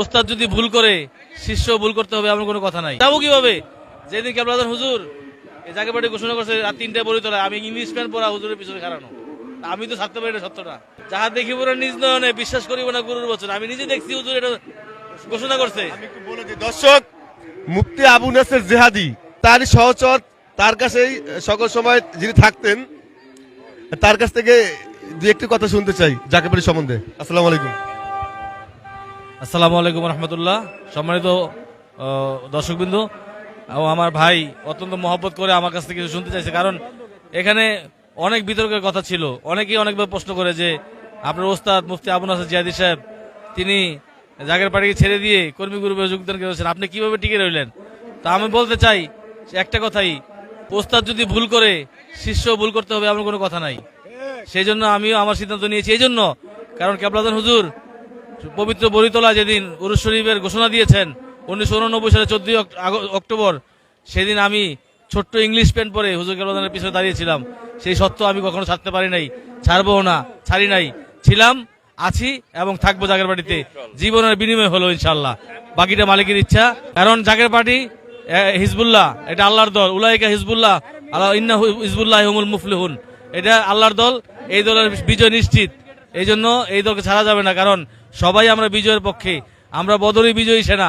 ওস্তাদ যদি ভুল করে শিষ্য ভুল করতে হবে, এমন কোনো কথা নাই। যাব কীভাবে? যেদিন কেবলাদান হুজুর এই জায়গা পার্টি ঘোষণা করছে, রাত তিনটায় বলি তোলা, আমি ইংলিশ প্যান্ট পরা হুজুরের পিছনে খারানো আমি তো থাকতে পারি না সত্যটা যাহা দেখিব না নিজ নয়নে, বিশ্বাস করিব না গুরুর বচন। আমি নিজে দেখছি হুজুর এটা ঘোষণা করছে। দর্শক, মুফতি আবু নাসের জেহাদি তারই সহচর, তার কাছেই সকল সময় যিনি থাকতেন, তার কাছ থেকে দু একটি কথা শুনতে চাই জাকেবাড়ি সম্বন্ধে। আসসালামু আলাইকুম। আসসালামু আলাইকুম রহমতুল্লাহ। সম্মানিত দর্শকবৃন্দ আমার ভাই অত্যন্ত মহব্বত করে আমার কাছ থেকে কিছু শুনতে চাইছে। কারণ এখানে অনেক বিতর্কের কথা ছিল। অনেকেই অনেকবার প্রশ্ন করে যে আপনার ওস্তাদ মুফতি আবু নাসর জিয়াদি সাহেব, তিনি জাগের পাড়িকে ছেড়ে দিয়ে কর্মী গ্রুপে যোগদান করেছেন। আপনি কীভাবে টিকে রইলেন? তা আমি বলতে চাই একটা কথাই, ওস্তাদ যদি ভুল করে, শিষ্য ভুল করতে হবে এমন কোনো কথা নাই। সেই জন্য আমিও আমার সিদ্ধান্ত নিয়েছি। এই জন্য, কারণ কেবলাদান হুজুর পবিত্র বরিতলা যেদিন উরুস শরীফের ঘোষণা দিয়েছেন, উনিশশো উননব্বই সালে চোদ্দই অক্টোবর, সেদিন আমি ছোট্ট ইংলিশ প্যান্ট পরে হুজুর কেবলাদানের পিছনে দাঁড়িয়েছিলাম। সেই সত্য আমি কখনো ছাড়তে পারি নাই ছাড়বো না, ছাড়ি নাই। ছিলাম, আছি এবং থাকব জাগের বাড়িতে। জীবনের বিনিময় হলো ইনশাল্লাহ বাকিটা মালিকের ইচ্ছা। কারণ জাগের পার্টি হিজবুল্লাহ, এটা আল্লাহর দল। উলাইকা হিজবুল্লাহ, আল্লাহ ইন্না হিজবুল্লাহ মুফলিহুন। এটা আল্লাহর দল, এই দলের বিজয় নিশ্চিত। এই জন্য এই দলকে ছাড়া যাবে না, কারণ সবাই আমরা বিজয়ের পক্ষে। আমরা বদরই বিজয়ী সেনা।